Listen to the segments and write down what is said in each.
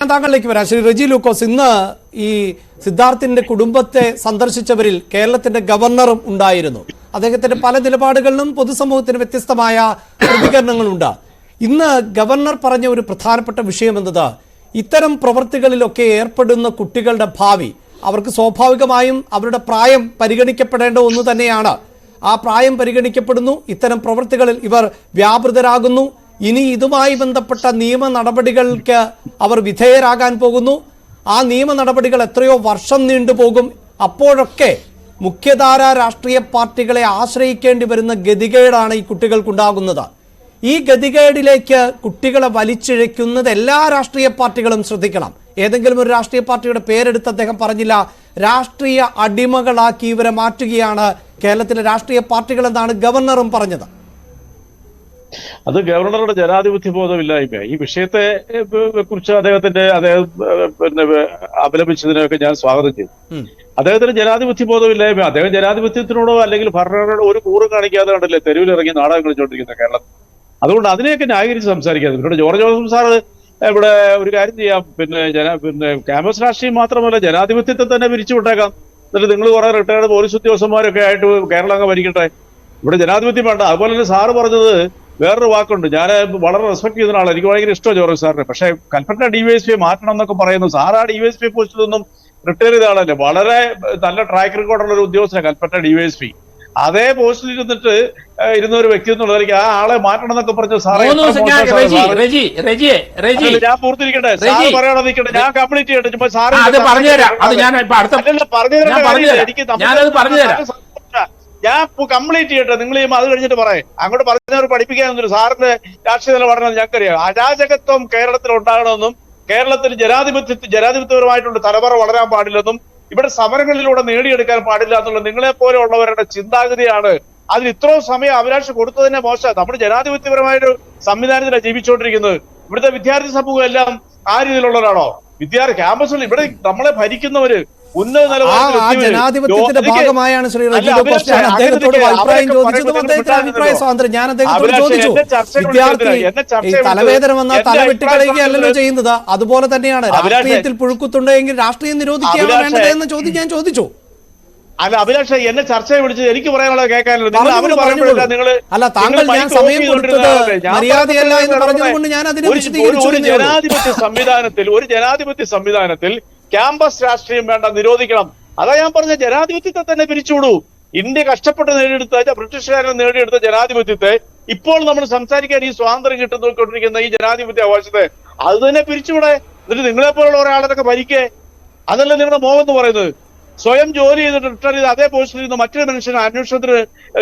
ഞാൻ താങ്കളിലേക്ക് വരാം. ശ്രീ റെജി ലൂക്കോസ് ഇന്ന് ഈ സിദ്ധാർത്ഥിന്റെ കുടുംബത്തെ സന്ദർശിച്ചവരിൽ കേരളത്തിന്റെ ഗവർണറും ഉണ്ടായിരുന്നു. അദ്ദേഹത്തിന്റെ പല നിലപാടുകളിലും പൊതുസമൂഹത്തിന് വ്യത്യസ്തമായ പ്രതികരണങ്ങളുണ്ട്. ഇന്ന് ഗവർണർ പറഞ്ഞ ഒരു പ്രധാനപ്പെട്ട വിഷയം എന്നത് ഇത്തരം പ്രവൃത്തികളിലൊക്കെ ഏർപ്പെടുന്ന കുട്ടികളുടെ ഭാവി അവർക്ക് സ്വാഭാവികമായും അവരുടെ പ്രായം പരിഗണിക്കപ്പെടേണ്ട ഒന്ന് തന്നെയാണ്. ആ പ്രായം പരിഗണിക്കപ്പെടുന്നു ഇത്തരം പ്രവൃത്തികളിൽ ഇവർ വ്യാപൃതരാകുന്നു ഇനി ഇതുമായി ബന്ധപ്പെട്ട നിയമ നടപടികൾക്ക് അവർ വിധേയരാകാൻ പോകുന്നു. ആ നിയമ നടപടികൾ എത്രയോ വർഷം നീണ്ടുപോകും അപ്പോഴൊക്കെ മുഖ്യധാര രാഷ്ട്രീയ പാർട്ടികളെ ആശ്രയിക്കേണ്ടി വരുന്ന ഗതികേടാണ് ഈ കുട്ടികൾക്കുണ്ടാകുന്നത്. ഈ ഗതികേടിലേക്ക് കുട്ടികളെ വലിച്ചിഴയ്ക്കുന്നത് എല്ലാ രാഷ്ട്രീയ പാർട്ടികളും ശ്രദ്ധിക്കണം. ഏതെങ്കിലും ഒരു രാഷ്ട്രീയ പാർട്ടിയുടെ പേരെടുത്ത് അദ്ദേഹം പറഞ്ഞില്ല രാഷ്ട്രീയ അടിമകളാക്കി ഇവരെ മാറ്റുകയാണ് കേരളത്തിലെ രാഷ്ട്രീയ പാർട്ടികളെന്നാണ് ഗവർണറും പറഞ്ഞത്. അത് ഗവർണറുടെ ജനാധിപത്യ ബോധമില്ലായ്മ. ഈ വിഷയത്തെ കുറിച്ച് അദ്ദേഹത്തിന്റെ അദ്ദേഹം പിന്നെ അപലപിച്ചതിനൊക്കെ ഞാൻ സ്വാഗതം ചെയ്തു. അദ്ദേഹത്തിന് ജനാധിപത്യ ബോധമില്ലായ്മ. അദ്ദേഹം ജനാധിപത്യത്തിനോടോ അല്ലെങ്കിൽ ഭരണഘടനയോടോ ഒരു കൂറും കാണിക്കാതെ കണ്ടല്ലേ തെരുവിലിറങ്ങി നാടകം കളിച്ചുകൊണ്ടിരിക്കുന്ന കേരളം അതുകൊണ്ട് അതിനെയൊക്കെ ന്യായീകരിച്ച് സംസാരിക്കാതെ. ഇവിടെ ജോർജ് ജോസഫ് സാറ് ഇവിടെ ഒരു കാര്യം ചെയ്യാം. പിന്നെ ജന പിന്നെ ക്യാമ്പസ് രാഷ്ട്രീയം മാത്രമല്ല ജനാധിപത്യത്തെ തന്നെ പിരിച്ചു വിട്ടേക്കാം എന്നിട്ട് നിങ്ങൾ കുറെ റിട്ടയർഡ് പോലീസ് ഉദ്യോഗസ്ഥന്മാരൊക്കെ ആയിട്ട് കേരളം അങ്ങ് ഭരിക്കട്ടെ. ഇവിടെ ജനാധിപത്യം വേണ്ട. അതുപോലെ തന്നെ സാറ് പറഞ്ഞത് വേറൊരു വാക്കുണ്ട്. ഞാൻ വളരെ റെസ്പെക്ട് ചെയ്യുന്ന ആളാണ് എനിക്ക് ഭയങ്കര ഇഷ്ടമാണ് ജോർജ് സാറിന്. പക്ഷേ കൽപ്പറ്റ ഡിവൈഎസ്പി മാറ്റണം എന്നൊക്കെ പറയുന്നു. സാർ ആ ഡിവൈഎസ്പി പോസ്റ്റിൽ നിന്നും റിട്ടയർ ചെയ്ത ആളല്ലേ. വളരെ നല്ല ട്രാക്ക് റെക്കോർഡുള്ള ഒരു ഉദ്യോഗസ്ഥനാണ് കൽപ്പറ്റ ഡിവൈഎസ്പി അതേ പോസ്റ്റിൽ ഇരുന്നിട്ട് ഇരുന്ന ഒരു വ്യക്തി എന്നുള്ളതായിരിക്കും ആ ആളെ മാറ്റണം എന്നൊക്കെ പറഞ്ഞു സാറേ ഞാൻ പൂർത്തിരിക്കട്ടെ. സാർ പറയണം നിൽക്കട്ടെ. ഞാൻ കംപ്ലീറ്റ് ചെയ്യട്ടെ. സാറ് പറഞ്ഞുതരാം. എനിക്ക് നമ്മൾ ഞാനത് പറഞ്ഞുതരാം. സംസാരിച്ച- ഞാൻ കംപ്ലീറ്റ് ചെയ്യട്ടെ. നിങ്ങൾ ഈ അത് കഴിഞ്ഞിട്ട് പറയാം. അങ്ങോട്ട് പറഞ്ഞവർ പഠിപ്പിക്കാനൊന്നും സാറിന്റെ രാഷ്ട്രീയ നിലപാടാണ് ഞങ്ങൾക്കറിയാം അരാജകത്വം കേരളത്തിൽ ഉണ്ടാകണമെന്നും കേരളത്തിൽ ജനാധിപത്യ ജനാധിപത്യപരമായിട്ടുള്ള തലമുറ വളരാൻ പാടില്ലെന്നും ഇവിടെ സമരങ്ങളിലൂടെ നേടിയെടുക്കാൻ പാടില്ല എന്നുള്ള നിങ്ങളെ പോലെയുള്ളവരുടെ ചിന്താഗതിയാണ്. അതിന് ഇത്രയും സമയം അഭിലാഷ് കൊടുത്തതിനെ മോശം നമ്മൾ ജനാധിപത്യപരമായൊരു സംവിധാനത്തിലാണ് ജീവിച്ചുകൊണ്ടിരിക്കുന്നത്. ഇവിടുത്തെ വിദ്യാർത്ഥി സമൂഹം എല്ലാം ആ രീതിയിലുള്ളവരാണോ? വിദ്യാർത്ഥി ക്യാമ്പസുകൾ ഇവിടെ നമ്മളെ ഭരിക്കുന്നവര് ആ ജനാധിപത്യത്തിന്റെ ഭാഗമായാണ് ശ്രീ അല്ല, റജി അഭിലാഷേ, ലോക്കോസ് ഞാൻ അങ്ങനെ അദ്ദേഹത്തോട്. അഭിപ്രായം ചോദിച്ചതും അദ്ദേഹത്തിന് അഭിപ്രായ സ്വാതന്ത്ര്യം ഞാൻ അദ്ദേഹത്തോട് ചോദിച്ചു. വിദ്യാർത്ഥി ഈ തലവേദന വന്നാൽ. തല വെട്ടിക്കളയുകയല്ലല്ലോ ചെയ്യുന്നത്. അതുപോലെ തന്നെയാണ് രാഷ്ട്രീയത്തിൽ പുഴുക്കുത്തുണ്ടെങ്കിൽ രാഷ്ട്രീയം നിരോധിക്കുകയാണ് വേണ്ടത് എന്ന ചോദ്യം ഞാൻ ചോദിച്ചു. അല്ല അഭിലാഷ എന്നെ ചർച്ചയെ വിളിച്ചത് എനിക്ക് പറയാനുള്ളത് കേൾക്കാനുള്ളത് നിങ്ങൾ. അല്ല, താങ്കൾ ഞാൻ സമയം കൊടുത്തത് മര്യാദയല്ല എന്ന് പറഞ്ഞത് ഞാൻ അതിനെ ഒരു-. ജനാധിപത്യ സംവിധാനത്തിൽ ഒരു ജനാധിപത്യ സംവിധാനത്തിൽ ക്യാമ്പസ് രാഷ്ട്രീയം വേണ്ട നിരോധിക്കണം. അതാ ഞാൻ പറഞ്ഞ ജനാധിപത്യത്തെ തന്നെ പിരിച്ചുവിടൂ. ഇന്ത്യ കഷ്ടപ്പെട്ട് നേടിയെടുത്ത ബ്രിട്ടീഷുകാരൻ നേടിയെടുത്ത ജനാധിപത്യത്തെ ഇപ്പോൾ നമ്മൾ സംസാരിക്കാൻ ഈ സ്വാതന്ത്ര്യം കിട്ടുന്നുകൊണ്ടിരിക്കുന്ന ഈ ജനാധിപത്യ അവകാശത്തെ അത് തന്നെ പിരിച്ചുവിടെ. എന്നിട്ട് നിങ്ങളെ പോലുള്ള ഒരാളൊക്കെ ഭരിക്കേ. അതല്ല നിങ്ങളുടെ മോഹം എന്ന് പറയുന്നത്. സ്വയം ജോലി ചെയ്തിട്ട് റിട്ടയർ ചെയ്ത് അതേ പോസ്റ്റിൽ നിന്ന് മറ്റൊരു മനുഷ്യന് അന്വേഷണത്തിന്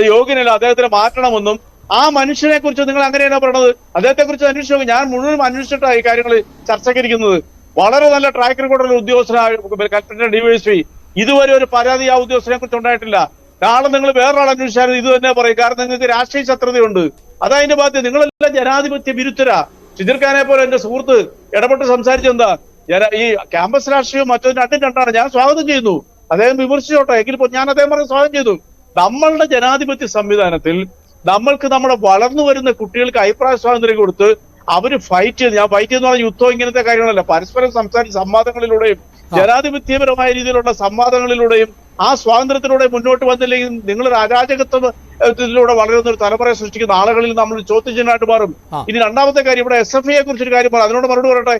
യോഗ്യനല്ല അദ്ദേഹത്തിന് മാറ്റണമെന്നും ആ മനുഷ്യനെ കുറിച്ച് നിങ്ങൾ അങ്ങനെയാണ് പറയണത്? അദ്ദേഹത്തെ കുറിച്ച് അന്വേഷിച്ചു ഞാൻ മുഴുവൻ അന്വേഷിച്ചിട്ടാണ് ഈ കാര്യങ്ങൾ ചർച്ചയ്ക്കിരിക്കുന്നത് വളരെ നല്ല ട്രാക്ക് റെക്കോർഡുള്ള ഉദ്യോഗസ്ഥനായ കൽപ്പറ്റ ഡിവൈഎസ്പി ഇതുവരെ ഒരു പരാതി ആ ഉദ്യോഗസ്ഥനെ കുറിച്ച് ഉണ്ടായിട്ടില്ല. നാളെ നിങ്ങൾ വേറൊരാൾ അന്വേഷിച്ചാലും ഇത് തന്നെ പറയും. കാരണം നിങ്ങൾക്ക് രാഷ്ട്രീയ ശത്രുതയുണ്ട്. അതതിന്റെ ബാധ്യത. നിങ്ങളെല്ലാം ജനാധിപത്യ വിരുദ്ധരാ. ഷിജിർ പോലെ എന്റെ സുഹൃത്ത് ഇടപെട്ട് സംസാരിച്ചെന്താ ഈ ക്യാമ്പസ് രാഷ്ട്രീയം മറ്റൊരു രണ്ടും രണ്ടാണ്. ഞാൻ സ്വാഗതം ചെയ്യുന്നു. അദ്ദേഹം വിമർശിച്ചോട്ടെ. എങ്കിൽ ഞാൻ അദ്ദേഹം പറഞ്ഞ് സ്വാഗതം ചെയ്തു. നമ്മളുടെ ജനാധിപത്യ സംവിധാനത്തിൽ നമ്മൾക്ക് നമ്മുടെ വളർന്നു വരുന്ന കുട്ടികൾക്ക് അഭിപ്രായ സ്വാതന്ത്ര്യം കൊടുത്ത് അവർ ഫൈറ്റ് ചെയ്ത് ഞാൻ ഫൈറ്റ് എന്ന് പറഞ്ഞ യുദ്ധം ഇങ്ങനത്തെ കാര്യങ്ങളല്ല. പരസ്പരം സംസാരിച്ച് സംവാദങ്ങളിലൂടെയും ജനാധിപത്യപരമായ രീതിയിലുള്ള സംവാദങ്ങളിലൂടെയും ആ സ്വാതന്ത്ര്യത്തിലൂടെ മുന്നോട്ട് വന്നില്ലെങ്കിൽ നിങ്ങൾ രാജാജകത്വത്തിലൂടെ അരാജകത്വത്തിലൂടെ വളരുന്ന ഒരു തലമുറയെ സൃഷ്ടിക്കുന്ന ആളുകളിൽ നമ്മൾ ചോദ്യചിഹ്നമായിട്ട് മാറും. ഇനി രണ്ടാമത്തെ കാര്യം ഇവിടെ എസ് എഫ് ഐയെ കുറിച്ചൊരു കാര്യം പറയാം അതിനോട് മറുപടി പറയട്ടെ.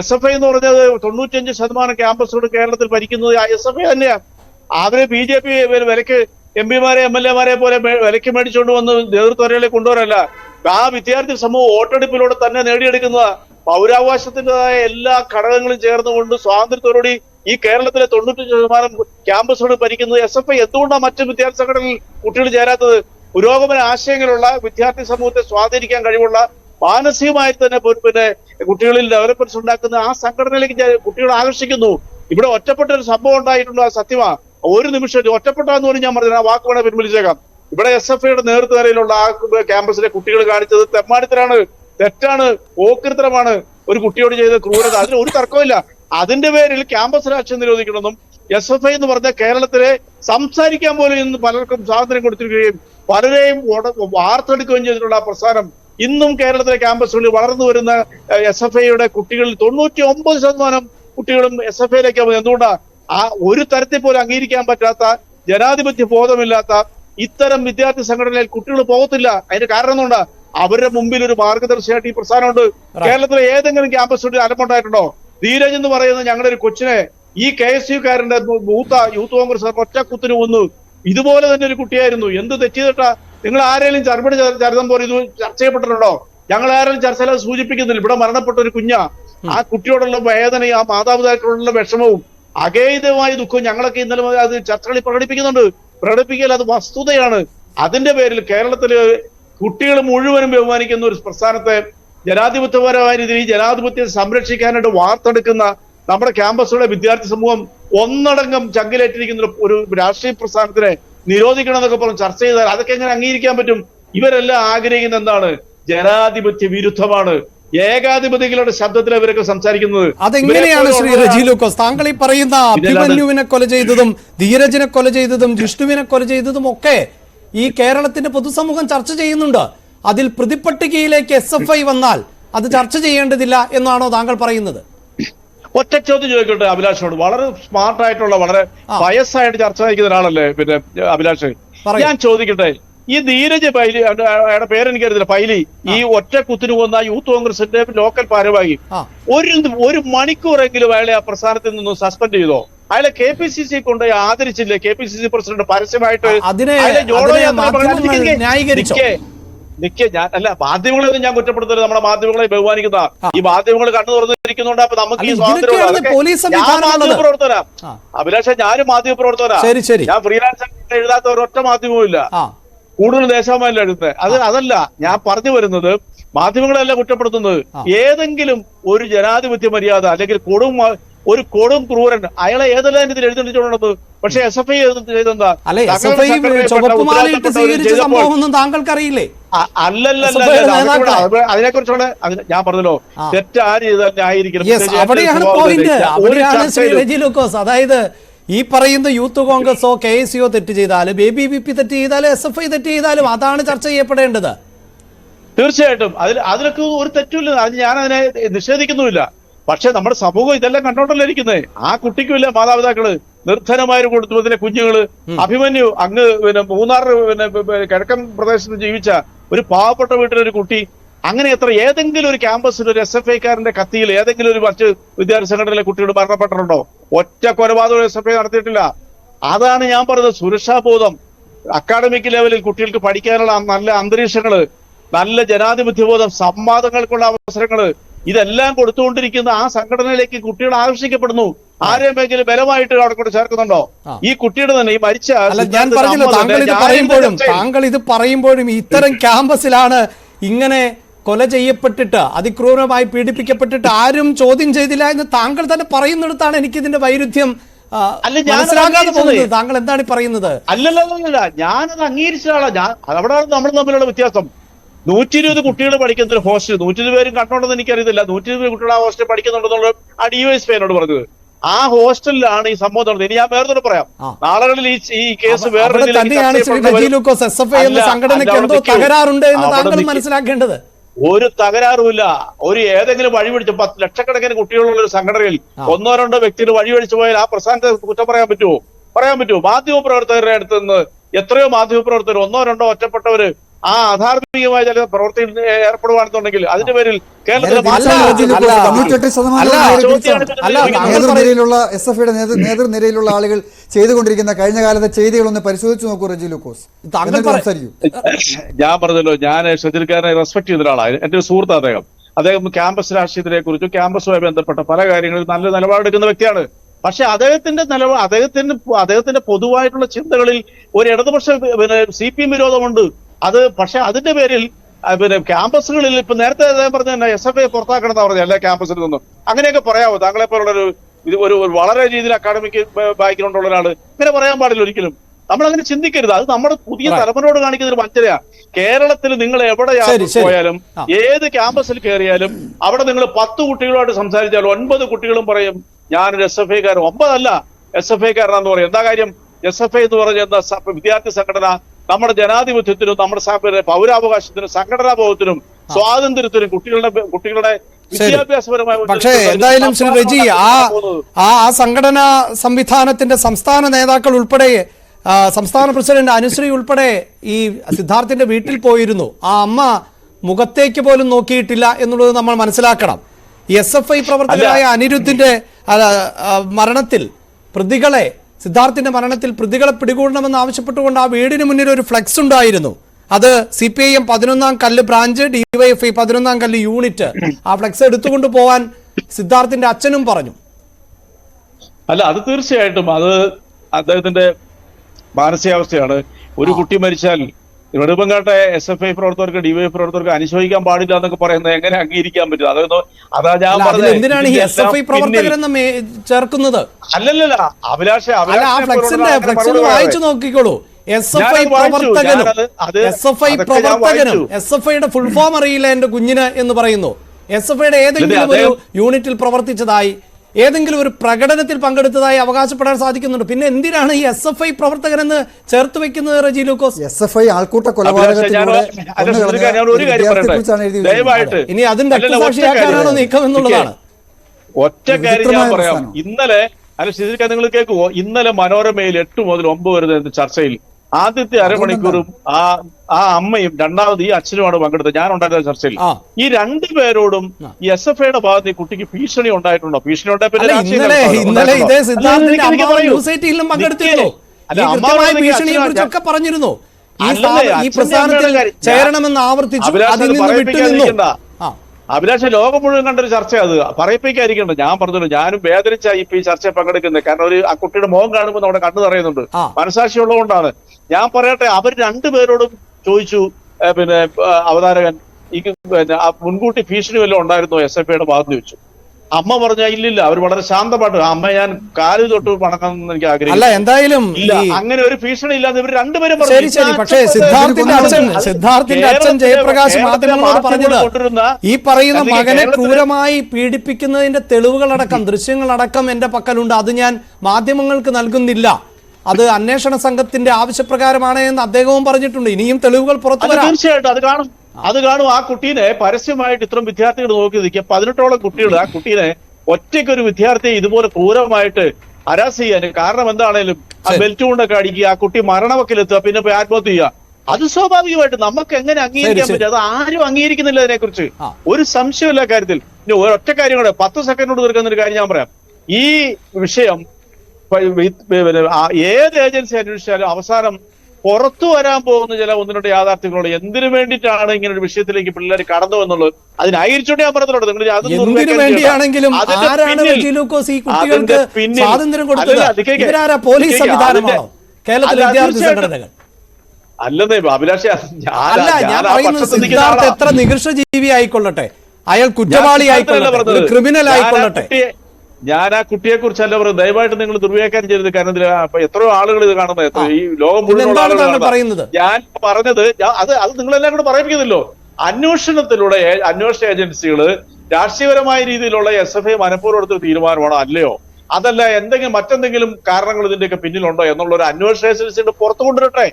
എസ് എഫ് ഐ എന്ന് പറഞ്ഞത് തൊണ്ണൂറ്റഞ്ച് ശതമാനം ക്യാമ്പസുകൾ കേരളത്തിൽ ഭരിക്കുന്നത് എസ് എഫ് ഐ തന്നെയാണ് അവർ ബി ജെ പി വിലക്ക് എം പിമാരെ എം എൽ എമാരെ പോലെ വിലക്ക് മേടിച്ചുകൊണ്ട് വന്ന് നേതൃത്വരയിലേക്ക് കൊണ്ടുവരല്ല. ആ വിദ്യാർത്ഥി സമൂഹം വോട്ടെടുപ്പിലൂടെ തന്നെ നേടിയെടുക്കുന്ന പൗരാവകാശത്തിന്റെതായ എല്ലാ ഘടകങ്ങളും ചേർന്നുകൊണ്ട് സ്വാതന്ത്ര്യത്തോടുകൂടി ഈ കേരളത്തിലെ തൊണ്ണൂറ്റഞ്ച് ശതമാനം ക്യാമ്പസുകൾ ഭരിക്കുന്നത് എസ് എഫ് ഐ. എന്തുകൊണ്ടാണ് മറ്റ് വിദ്യാർത്ഥി സംഘടനകളിൽ കുട്ടികൾ ചേരാത്തത്? പുരോഗമന ആശയങ്ങളുള്ള വിദ്യാർത്ഥി സമൂഹത്തെ സ്വാധീനിക്കാൻ കഴിവുള്ള മാനസികമായി തന്നെ പിന്നെ കുട്ടികളിൽ ഡെവലപ്മെന്റ്സ് ഉണ്ടാക്കുന്ന ആ സംഘടനയിലേക്ക് കുട്ടികൾ ആകർഷിക്കുന്നു. ഇവിടെ ഒറ്റപ്പെട്ട ഒരു സംഭവം ഉണ്ടായിട്ടുള്ള സത്യമാണ് സത്യമാ. ഒരു നിമിഷം ഒറ്റപ്പെട്ടാന്ന് പോലും ഞാൻ പറഞ്ഞു ആ വാക്ക് വേണേ പിൻവലിച്ചേക്കാം. ഇവിടെ എസ് എഫ് ഐയുടെ നേതൃത്വനിലയിലുള്ള ആ ക്യാമ്പസിലെ കുട്ടികൾ കാണിച്ചത് തെമ്മാടിത്തരാണ് തെറ്റാണ് ഓക്കൃത്തരമാണ് ഒരു കുട്ടിയോട് ചെയ്ത ക്രൂരത. അതിന് ഒരു തർക്കമില്ല അതിന്റെ പേരിൽ ക്യാമ്പസ് രാഷ്ട്രീയം നിരോധിക്കണമെന്നും എസ് എഫ് ഐ എന്ന് പറഞ്ഞ കേരളത്തിലെ സംസാരിക്കാൻ പോലും ഇന്ന് പലർക്കും സ്വാതന്ത്ര്യം കൊടുത്തിരിക്കുകയും പലരെയും വാർത്തെടുക്കുകയും ചെയ്തിട്ടുള്ള ആ പ്രസ്ഥാനം ഇന്നും കേരളത്തിലെ ക്യാമ്പസുകളിൽ വളർന്നു വരുന്ന എസ് എഫ് ഐയുടെ കുട്ടികളിൽ തൊണ്ണൂറ്റി ഒമ്പത് ശതമാനം കുട്ടികളും എസ് എഫ് ഐയിലേക്ക് എന്തുകൊണ്ടാ? ആ ഒരു തരത്തിൽ പോലും അംഗീകരിക്കാൻ പറ്റാത്ത ജനാധിപത്യ ബോധമില്ലാത്ത ഇത്തരം വിദ്യാർത്ഥി സംഘടനയിൽ കുട്ടികൾ പോകത്തില്ല. അതിന്റെ കാരണം എന്തുകൊണ്ടാ? അവരുടെ മുമ്പിൽ ഒരു മാർഗദർശിയായിട്ട് ഈ പ്രസ്ഥാനമുണ്ട്. കേരളത്തിലെ ഏതെങ്കിലും ക്യാമ്പസുകളിൽ അലമ്പുണ്ടായിട്ടുണ്ടോ? ധീരജ് എന്ന് പറയുന്ന ഞങ്ങളുടെ ഒരു കൊച്ചിനെ ഈ കെ എസ് യുക്കാരന്റെ മൂത്ത യൂത്ത് കോൺഗ്രസ് ഒറ്റ കുത്തിന് കൊന്നു ഇതുപോലെ തന്നെ ഒരു കുട്ടിയായിരുന്നു. എന്ത് തെറ്റിയതിട്ടാ നിങ്ങൾ ആരെങ്കിലും ചർമ്മടി ചരിതം പോലെ ഇത് ചർച്ച ചെയ്യപ്പെട്ടിട്ടുണ്ടോ? ഞങ്ങൾ ആരെങ്കിലും ചർച്ചയിലത് സൂചിപ്പിക്കുന്നില്ല. ഇവിടെ മരണപ്പെട്ട ഒരു കുഞ്ഞ. ആ കുട്ടിയോടുള്ള വേദനയും ആ മാതാപിതാക്കളോടുള്ള വിഷമവും അഗേയമായ ദുഃഖം ഞങ്ങളൊക്കെ ഇന്നലെ അത് ചർച്ചകളിൽ പ്രകടിപ്പിക്കുന്നുണ്ട്. പ്രകടിപ്പിക്കൽ അത് വസ്തുതയാണ്. അതിന്റെ പേരിൽ കേരളത്തിൽ കുട്ടികൾ മുഴുവനും ബഹുമാനിക്കുന്ന ഒരു പ്രസ്ഥാനത്തെ ജനാധിപത്യപരമായ രീതിയിൽ ഈ ജനാധിപത്യത്തെ സംരക്ഷിക്കാനായിട്ട് വാർത്തെടുക്കുന്ന നമ്മുടെ ക്യാമ്പസുകളെ വിദ്യാർത്ഥി സമൂഹം ഒന്നടങ്കം ചങ്കിലേറ്റിരിക്കുന്ന ഒരു രാഷ്ട്രീയ പ്രസ്ഥാനത്തിനെ നിരോധിക്കണം എന്നൊക്കെ പറഞ്ഞ് ചർച്ച ചെയ്താൽ അതൊക്കെ എങ്ങനെ അംഗീകരിക്കാൻ പറ്റും? ഇവരെല്ലാം ആഗ്രഹിക്കുന്ന എന്താണ്? ജനാധിപത്യ വിരുദ്ധമാണ്. ഏകാധിപതികളുടെ ശബ്ദത്തിൽ അവരൊക്കെ സംസാരിക്കുന്നത്. അതെങ്ങനെയാണ് ശ്രീ റജി ലൂക്കോസ് താങ്കൾ ഈ പറയുന്ന അഭിമന്യുവിനെ കൊല ചെയ്തതും ധീരജിനെ കൊല ചെയ്തതും ജിഷ്ണുവിനെ കൊല ചെയ്തതും ഒക്കെ ഈ കേരളത്തിന്റെ പൊതുസമൂഹം ചർച്ച ചെയ്യുന്നുണ്ട്. അതിൽ പ്രതിപട്ടികയിലേക്ക് എസ് എഫ് ഐ വന്നാൽ അത് ചർച്ച ചെയ്യേണ്ടതില്ല എന്നാണോ താങ്കൾ പറയുന്നത്? ഒറ്റ ചോദ്യം ചോദിക്കട്ടെ അഭിലാഷോട് വളരെ സ്മാർട്ട് ആയിട്ടുള്ള വളരെ. വയസ്സായിട്ട് ചർച്ച നയിക്കുന്ന ഒരാളല്ലേ പിന്നെ അഭിലാഷ്? ഞാൻ ചോദിക്കട്ടെ ഈ ധീരജ് പൈലി അയാളുടെ പേരെനിക്ക് അറിയില്ല പൈലി ഈ ഒറ്റ കുത്തിന് കൊന്ന യൂത്ത് കോൺഗ്രസിന്റെ ലോക്കൽ ഭാരവാഹി. ഒരു ഒരു മണിക്കൂറെങ്കിലും അയാളെ ആ പ്രസ്ഥാനത്തിൽ നിന്ന് സസ്പെൻഡ് ചെയ്തോ? അയാളെ കെ പി സി സി കൊണ്ട് ആദരിച്ചില്ലേ? K P C C president പരസ്യമായിട്ട് നിക്കേ ഞാൻ അല്ല മാധ്യമങ്ങളെ ഞാൻ കുറ്റപ്പെടുത്തരുത്. നമ്മുടെ മാധ്യമങ്ങളെ ബഹുമാനിക്കുന്ന ഈ മാധ്യമങ്ങൾ കണ്ടു തുറന്നിരിക്കുന്നുണ്ട് അപ്പൊ നമുക്ക് ഈ സ്വാതന്ത്ര്യം പ്രവർത്തന അഭിലാഷ ഞാനും മാധ്യമ പ്രവർത്തന. ഞാൻ ഫ്രീലാൻസ് എഴുതാത്ത ഒരൊറ്റ മാധ്യമവും ഇല്ല കൂടുതൽ ദേശാമല്ല എഴുതുന്നത് അത് അതല്ല. ഞാൻ പറഞ്ഞു വരുന്നത് മാധ്യമങ്ങളല്ല കുറ്റപ്പെടുത്തുന്നത്. ഏതെങ്കിലും ഒരു ജനാധിപത്യ മര്യാദ അല്ലെങ്കിൽ കൊടും ഒരു കൊടും ക്രൂരൻ അയാളെ ഏതെല്ലാം ഇതിൽ എഴുതിച്ചുകൊണ്ടത് പക്ഷെ എസ് എഫ് ഐ ചെയ്തെന്താ? താങ്കൾക്കറിയില്ലേ? അ- അല്ലല്ല എസ് എഫ് ഐ യുടെ നേതാക്കളെ. അതിനെ കുറിച്ചാണ് ഞാൻ പറഞ്ഞല്ലോ. തെറ്റാര് ചെയ്താൽ ന്യായീകരിക്കണം അവിടെയാണ് പോയിന്റ് അവിടെയാണ് അതായത് ഈ പറയുന്ന യൂത്ത് കോൺഗ്രസോ കെ എസ് സിയോ തെറ്റ് ചെയ്താലും എ ബി വി പി തെറ്റ് ചെയ്താലും എസ് എഫ് ഐ തെറ്റ് ചെയ്താലും അതാണ് ചർച്ച ചെയ്യപ്പെടേണ്ടത്. തീർച്ചയായിട്ടും. അതിൽ അതിലൊക്കെ ഒരു തെറ്റുമില്ല. അത് ഞാൻ അതിനെ നിഷേധിക്കുന്നുമില്ല. പക്ഷെ നമ്മുടെ സമൂഹം ഇതെല്ലാം കണ്ടോണ്ടല്ലേ ഇരിക്കുന്നത് ആ കുട്ടിക്കുമില്ല മാതാപിതാക്കൾ. നിർധനമായ ഒരു കുടുംബത്തിലെ കുഞ്ഞുങ്ങൾ. അഭിമന്യു അങ്ങ് പിന്നെ മൂന്നാർ പിന്നെ കിഴക്കൻ പ്രദേശത്ത് ജീവിച്ച ഒരു പാവപ്പെട്ട വീട്ടിലൊരു കുട്ടി. അങ്ങനെ എത്ര ഏതെങ്കിലും ഒരു ക്യാമ്പസിൽ ഒരു എസ് എഫ് ഐക്കാരന്റെ കത്തിയിൽ ഏതെങ്കിലും ഒരു മറ്റ് വിദ്യാർത്ഥി സംഘടനയിലെ കുട്ടികൾ മരണപ്പെട്ടിട്ടുണ്ടോ? ഒറ്റ കൊലപാതകം എസ് എഫ് ഐ നടത്തിയിട്ടില്ല. അതാണ് ഞാൻ പറഞ്ഞത് സുരക്ഷാബോധം അക്കാഡമിക് ലെവലിൽ കുട്ടികൾക്ക് പഠിക്കാനുള്ള നല്ല അന്തരീക്ഷങ്ങൾ നല്ല ജനാധിപത്യബോധം സംവാദങ്ങൾക്കുള്ള അവസരങ്ങൾ ഇതെല്ലാം കൊടുത്തുകൊണ്ടിരിക്കുന്ന ആ സംഘടനയിലേക്ക് കുട്ടികൾ ആകർഷിക്കപ്പെടുന്നു. ആരെങ്കിലും ബലമായിട്ട് അവിടെ കൊണ്ട് ചേർക്കുന്നുണ്ടോ. ഈ കുട്ടിയുടെ തന്നെ ഈ മരിച്ച ഞാൻ പറഞ്ഞില്ല താങ്കൾ ഇത് പറയുമ്പോഴും താങ്കൾ ഇത് പറയുമ്പോഴും ഇത്തരം ക്യാമ്പസിലാണ് ഇങ്ങനെ കൊല ചെയ്യപ്പെട്ടിട്ട് അതിക്രൂരമായി പീഡിപ്പിക്കപ്പെട്ടിട്ട് ആരും ചോദ്യം ചെയ്തില്ല എന്ന് താങ്കൾ തന്നെ പറയുന്നിടത്താണ് എനിക്ക് ഇതിന്റെ വൈരുദ്ധ്യം മനസ്സിലാകാതെ പോകുന്നത്. താങ്കൾ എന്താണ് പറയുന്നത്? അല്ലല്ല ഞാനത് അംഗീകരിച്ച ആളാ ഞാൻ അവിടെയാണ് നമ്മൾ തമ്മിലുള്ള വ്യത്യാസം. നൂറ്റി ഇരുപത് കുട്ടികൾ പഠിക്കുന്ന ഒരു ഹോസ്റ്റൽ നൂറ്റി ഇരുപത് പേരും കണ്ടോണ്ടെന്ന് എനിക്കറിയത്തില്ല. നൂറ്റി ഇരുപത് കുട്ടികൾ ആ ഹോസ്റ്റലിൽ പഠിക്കുന്നുണ്ടെന്നുള്ള ആ ഡി വൈസ് പി എന്നോട് പറഞ്ഞത്. ആ ഹോസ്റ്റലിലാണ് ഈ സംഭവം നടന്നത്. ഇനി ഞാൻ വേറെ പറയാം. നാളുകളിൽ ഈ ഈ കേസ് വേറെ. തകരാറുണ്ട് എന്ന് താങ്കൾ മനസ്സിലാക്കേണ്ടത്. ഒരു തകരാറുമില്ല. ഒരു ഏതെങ്കിലും വഴി പിടിച്ച് പത്ത് ലക്ഷക്കണക്കിന് കുട്ടികളുള്ള ഒരു സംഘടനയിൽ ഒന്നോ രണ്ടോ വ്യക്തികൾ വഴിപഴിച്ചു പോയാൽ ആ പ്രസ്ഥാനത്തെ കുറ്റം പറയാൻ പറ്റുമോ? പറയാൻ പറ്റുമോ? മാധ്യമ പ്രവർത്തകരുടെ അടുത്ത് നിന്ന് എത്രയോ മാധ്യമ പ്രവർത്തകർ ഒന്നോ രണ്ടോ ഒറ്റപ്പെട്ടവര് ആ അധാർമികമായ ചില പ്രവർത്തി ഏർപ്പെടുവാണെന്നുണ്ടെങ്കിൽ അതിന്റെ പേരിൽ കേരളത്തിലുള്ള നേതൃനിരയിലുള്ള എസ് എഫ് ഐയുടെ നേതൃനിരയിലുള്ള ആളുകൾ ചെയ്തുകൊണ്ടിരിക്കുന്ന കഴിഞ്ഞ കാലത്തെ ചെയ്തികളൊന്ന് പരിശോധിച്ചു നോക്കൂ റജി ലൂക്കോസ്. ഞാൻ പറഞ്ഞല്ലോ ഞാൻ ഷജിൽക്കാരനെ റെസ്പെക്ട് ചെയ്ത ഒരാളാണ്. എന്റെ ഒരു സുഹൃത്ത് അദ്ദേഹം. അദ്ദേഹം ക്യാമ്പസ് രാഷ്ട്രീയത്തിനെ കുറിച്ചും ക്യാമ്പസുമായി ബന്ധപ്പെട്ട പല കാര്യങ്ങളിൽ നല്ല നിലപാടെടുക്കുന്ന വ്യക്തിയാണ്. പക്ഷെ അദ്ദേഹത്തിന്റെ നിലപാട് അദ്ദേഹത്തിന്റെ അദ്ദേഹത്തിന്റെ പൊതുവായിട്ടുള്ള ചിന്തകളിൽ ഒരു ഇടതുപക്ഷ പിന്നെ സി പി എം വിരോധമുണ്ട്. അത് പക്ഷെ അതിന്റെ പേരിൽ പിന്നെ ക്യാമ്പസുകളിൽ ഇപ്പൊ നേരത്തെ അദ്ദേഹം പറഞ്ഞ തന്നെ എസ് എഫ് ഐ പുറത്താക്കണം എന്നാ പറഞ്ഞത് എല്ലാ ക്യാമ്പസിൽ നിന്നും. അങ്ങനെയൊക്കെ പറയാമോ താങ്കളെ പോലുള്ളൊരു ഇത് ഒരു വളരെ രീതിയിൽ അക്കാഡമിക് ബാക്ക്ഗ്രൗണ്ട് ഉള്ള ഒരാൾ ഇങ്ങനെ പറയാൻ പാടില്ല ഒരിക്കലും. നമ്മൾ അങ്ങനെ ചിന്തിക്കരുത്. അത് നമ്മുടെ പുതിയ തലമുറയോട് കാണിക്കുന്ന ഒരു വഞ്ചനയാ. കേരളത്തിൽ നിങ്ങൾ എവിടെ. പോയാലും ഏത് ക്യാമ്പസിൽ കയറിയാലും അവിടെ നിങ്ങൾ പത്ത് കുട്ടികളുമായിട്ട് സംസാരിച്ചാൽ ഒൻപത് കുട്ടികളും പറയും ഞാനൊരു എസ് എഫ് ഐക്കാരൻ ഒമ്പതല്ല എസ് എഫ് ഐക്കാരനാന്ന് പറയും. എന്താ കാര്യം? എസ് എഫ് ഐ എന്ന് പറഞ്ഞ വിദ്യാർത്ഥി സംഘടന നമ്മുടെ ജനാധിപത്യത്തിനും നമ്മുടെ പൗരാവകാശത്തിനും സംഘടനാ ബോധത്തിനും സ്വാതന്ത്ര്യത്തിനും കുട്ടികളുടെ കുട്ടികളുടെ പക്ഷേ എന്തായാലും ശ്രീ റെജി ആ ആ സംഘടനാ സംവിധാനത്തിന്റെ സംസ്ഥാന നേതാക്കൾ ഉൾപ്പെടെ സംസ്ഥാന പ്രസിഡന്റ് അനുശ്രീ ഉൾപ്പെടെ ഈ സിദ്ധാർത്ഥിന്റെ വീട്ടിൽ പോയിരുന്നു. ആ അമ്മ മുഖത്തേക്ക് പോലും നോക്കിയിട്ടില്ല എന്നുള്ളത് നമ്മൾ മനസ്സിലാക്കണം. എസ് എഫ് ഐ പ്രവർത്തകരായ അനിരുദ്ധിന്റെ മരണത്തിൽ പ്രതികളെ സിദ്ധാർത്ഥിന്റെ മരണത്തിൽ പ്രതികളെ പിടികൂടണമെന്ന് ആവശ്യപ്പെട്ടുകൊണ്ട് ആ വീടിന് മുന്നിൽ ഒരു ഫ്ലെക്സ് ഉണ്ടായിരുന്നു. അത് സി പി ഐ എം പതിനൊന്നാം കല്ല് ബ്രാഞ്ച് ഡിവൈഎഫ്ഐ പതിനൊന്നാം കല്ല് യൂണിറ്റ് ആ ഫ്ലെക്സ് എടുത്തുകൊണ്ട് പോവാൻ സിദ്ധാർത്ഥിന്റെ അച്ഛനും പറഞ്ഞു. അല്ല അത് തീർച്ചയായിട്ടും അത് അദ്ദേഹത്തിന്റെ മാനസികാവസ്ഥയാണ്. ഒരു കുട്ടി മരിച്ചാൽ നെടുമ്പങ്കാട്ടെ എസ് എഫ് ഐ പ്രവർത്തകർക്ക് ഡിവൈ പ്രവർത്തകർക്ക് അനുശോചിക്കാൻ പാടില്ല എന്നൊക്കെ പറയുന്നത് എങ്ങനെ അംഗീകരിക്കാൻ പറ്റും? അതൊന്നും അതാ ഞാൻ പറഞ്ഞത്. ചേർക്കുന്നത്? അല്ലല്ലല്ല അഭിലാഷ വായിച്ചു നോക്കിക്കോളൂ. S F I. പ്രവർത്തകനും എസ് എഫ് ഐ പ്രവർത്തകനും എസ് എഫ് ഐയുടെ ഫുൾ ഫോം അറിയില്ല എന്റെ കുഞ്ഞിന് എന്ന് പറയുന്നു. എസ് എഫ് ഐയുടെ ഏതെങ്കിലും ഒരു യൂണിറ്റിൽ പ്രവർത്തിച്ചതായി ഏതെങ്കിലും ഒരു പ്രകടനത്തിൽ പങ്കെടുത്തതായി അവകാശപ്പെടാൻ സാധിക്കുന്നുണ്ട്. പിന്നെ എന്തിനാണ് ഈ എസ് എഫ് ഐ പ്രവർത്തകരെന്ന് ചേർത്ത് വെക്കുന്നത് Reji Lukose? S F I ആൾക്കൂട്ട കൊലപാതകത്തിലൂടെ ഇനി. നീക്കം എന്നുള്ളതാണ്. ഒറ്റ കാര്യം ഞാൻ പറയാം. ഇന്നലെ അല്ല ശരിക്കും നിങ്ങൾ കേൾക്കുമോ ഇന്നലെ മനോരമയിൽ എട്ട് മുതൽ ഒമ്പത് വരെ നടന്ന ചർച്ചയിൽ ആദ്യത്തെ അരമണിക്കൂറും ആ ആ അമ്മയും രണ്ടാമത് ഈ അച്ഛനുമാണ് പങ്കെടുത്തത്. ഞാൻ ഉണ്ടായിരുന്ന ചർച്ചയിൽ. ഈ രണ്ടു പേരോടും ഈ എസ് എഫ് ഐയുടെ ഭാഗത്ത് ഈ കുട്ടിക്ക് ഭീഷണി ഉണ്ടായിട്ടുണ്ടോ? ഭീഷണി ഉണ്ടായ പിന്നെ അല്ല രാഷ്ട്രീയ ഇന്നലെ ഇതേ ഉണ്ടായിട്ടുണ്ടോ? സിദ്ധാർത്ഥിന്റെ അല്ല, എനിക്ക് അമ്മാവൻ പറയൂ. ന്യൂസ് എയ്റ്റീനിലും പങ്കെടുത്തിരുന്നു ഈ അമ്മാവൻ കൃത്യമായ എനിക്ക് ഭീഷണിയെ അച്ഛനാ- കുറിച്ചൊക്കെ പറഞ്ഞിരുന്നു. ഈ പ്രസ്ഥാനത്തിൽ ചേരണമെന്ന് ആവർത്തിച്ചു. അതിൽ നിന്ന് വിട്ടുനിന്നു അഭിലാഷ ലോകം മുഴുവൻ കണ്ടൊരു ചർച്ച അത്. പറയിപ്പിക്കാതിരിക്കണ്ട. ഞാൻ പറഞ്ഞല്ലോ ഞാനും വേദനിച്ച ഇപ്പൊ ഈ ചർച്ചയിൽ പങ്കെടുക്കുന്നത്. കാരണം ഒരു ആ കുട്ടിയുടെ മുഖം കാണുമ്പോൾ നമ്മുടെ കണ്ണു നിറയുന്നുണ്ട്. മനസാക്ഷി ഉള്ളതുകൊണ്ടാണ് ഞാൻ പറയട്ടെ അവർ രണ്ടുപേരോടും ചോദിച്ചു പിന്നെ അവതാരകൻ ഈ പിന്നെ ആ മുൻകൂട്ടി ഭീഷണി വല്ലതും ഉണ്ടായിരുന്നോ? എസ് എഫ് ഐയുടെ ഭാഗത്ത് ചോദിച്ചു അമ്മ പറഞ്ഞ ഇല്ലില്ല അവർ വളരെ ശാന്തമായിട്ട് അമ്മ ഞാൻ കാൽ തൊട്ട് പണക്കണം എനിക്ക് അല്ല ആഗ്രഹിക്കുന്നു എന്തായാലും ഇല്ല അങ്ങനെ ഒരു ഭീഷണി ഇല്ലാതെ ഇവർ രണ്ടുപേരും പറഞ്ഞു. ശരി ശരി പക്ഷേ സിദ്ധാർത്ഥിന്റെ അച്ഛൻ സിദ്ധാർത്ഥിന്റെ അച്ഛൻ ജയപ്രകാശ് മാധ്യമങ്ങളോട് പറഞ്ഞത് ഈ പറയുന്ന മകനെ ക്രൂരമായി പീഡിപ്പിക്കുന്നതിന്റെ തെളിവുകളടക്കം ദൃശ്യങ്ങളടക്കം എന്റെ പക്കലുണ്ട്. അത് ഞാൻ മാധ്യമങ്ങൾക്ക് നൽകുന്നില്ല. അത് അന്വേഷണ സംഘത്തിന്റെ ആവശ്യപ്രകാരമാണ് എന്ന് അദ്ദേഹവും പറഞ്ഞിട്ടുണ്ട്. ഇനിയും തെളിവുകൾ പുറത്തു വരാം. തീർച്ചയായിട്ടും. അത് കാണും. അത് കാണും. ആ കുട്ടീനെ പരസ്യമായിട്ട് ഇത്രയും വിദ്യാർത്ഥികൾ നോക്കി നിൽക്കുക. പതിനെട്ടോളം കുട്ടികൾ ആ കുട്ടീനെ ഒറ്റയ്ക്ക് ഒരു വിദ്യാർത്ഥിയെ ഇതുപോലെ ക്രൂരമായിട്ട് ഹരാസ് ചെയ്യാൻ കാരണം എന്താണേലും ആ ബെൽറ്റ് കൊണ്ടൊക്കെ അടിക്കുക ആ കുട്ടി മരണവക്കിലെത്തുക പിന്നെ പോയി ആത്മഹത്യ ചെയ്യുക. അത് സ്വാഭാവികമായിട്ട് നമുക്ക് എങ്ങനെ അംഗീകരിക്കാൻ. പറ്റും? അത് ആരും അംഗീകരിക്കുന്നില്ല അതിനെക്കുറിച്ച് കുറിച്ച് ഒരു സംശയമില്ല കാര്യത്തിൽ. ഒറ്റ കാര്യം കൂടെ പത്ത് കൊണ്ട് തീർക്കുന്ന ഒരു കാര്യം ഞാൻ പറയാം. ഈ വിഷയം ഏത് ഏജൻസി അന്വേഷിച്ചാലും അവസാനം പുറത്തു വരാൻ പോകുന്ന ചില ഒന്ന് രണ്ട് എന്തിനു വേണ്ടിയിട്ടാണ് ഇങ്ങനെ ഒരു വിഷയത്തിലേക്ക് പിള്ളേർ കടന്നു എന്നുള്ളത്? അതിനായിരിച്ചോട്ടെ ഞാൻ പറഞ്ഞിട്ടുള്ളത് നിങ്ങൾ എന്തിനു വേണ്ടിയാണെങ്കിലും സ്വാതന്ത്ര്യം കൊടുത്തത്? പോലീസ് സംവിധാനമാണോ? കേരളത്തിലെ വിദ്യാർത്ഥി സംഘടനകൾ. അല്ലെന്നേ അഭിലാഷ അല്ല ഞാൻ പറയുന്നത് സിദ്ധാർത്ഥ് എത്ര നികൃഷ്ട ജീവി ആയിക്കൊള്ളട്ടെ? അയാൾ കുറ്റവാളി ആയിക്കൊള്ളട്ടെ? ക്രിമിനൽ ആയിക്കൊള്ളട്ടെ? ഞാൻ ആ കുട്ടിയെ കുറിച്ചല്ല പറയുന്നത് ദയവായിട്ട് നിങ്ങൾ ദുർവ്യാഖ്യാനം ചെയ്തത് കാരണം അപ്പൊ എത്രയോ ആളുകൾ ഇത് കാണുന്നത്. എത്ര- ഈ ലോകം മുഴുവൻ. പറയുന്നത്? ഞാൻ പറഞ്ഞത് അത് അത് നിങ്ങളെല്ലാം കൂടെ പറയിപ്പിക്കുന്നില്ലോ. അന്വേഷണത്തിലൂടെ അന്വേഷണ ഏജൻസികൾ രാഷ്ട്രീയപരമായ രീതിയിലുള്ള എസ് എഫ് ഐ മനഃപൂർവം എടുത്തൊരു തീരുമാനമാണോ? അല്ലയോ? അതല്ല എന്തെങ്കിലും മറ്റെന്തെങ്കിലും കാരണങ്ങൾ ഇതിന്റെയൊക്കെ പിന്നിലുണ്ടോ എന്നുള്ള ഒരു അന്വേഷണ ഏജൻസിയുടെ പുറത്തു കൊണ്ടുവരട്ടെ.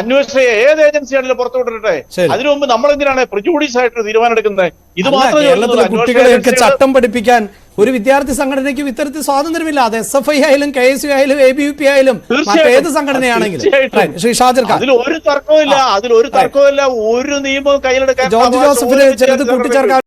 അന്വേഷണ ഏത് ഏജൻസിയാണെങ്കിലും പുറത്തു കൊണ്ടുവരട്ടെ. അതിനു മുമ്പ് നമ്മൾ എന്തിനാണ് പ്രിജൂഡീസ് ആയിട്ട് തീരുമാനം എടുക്കുന്നത്? ഇത് മാത്രമേ കുട്ടികളെയൊക്കെ ചട്ടം പഠിപ്പിക്കാൻ ഒരു വിദ്യാർത്ഥി സംഘടനയ്ക്കും ഇത്തരത്തിൽ സ്വാതന്ത്ര്യമില്ല. അത് എസ് എഫ് ഐ ആയാലും കെ എസ് യു ആയാലും എ ബി യു പി ആയാലും ഏത് സംഘടനയാണെങ്കിലും. ശ്രീ ഷാജർ ഖാൻ. അതിൽ ഒരു തർക്കവും ഇല്ല അതിൽ ഒരു നിയമവും കയ്യിലെടുക്കാൻ ജോർജ് ജോസഫിന് ചിലത് കൂട്ടിച്ചേർക്കാൻ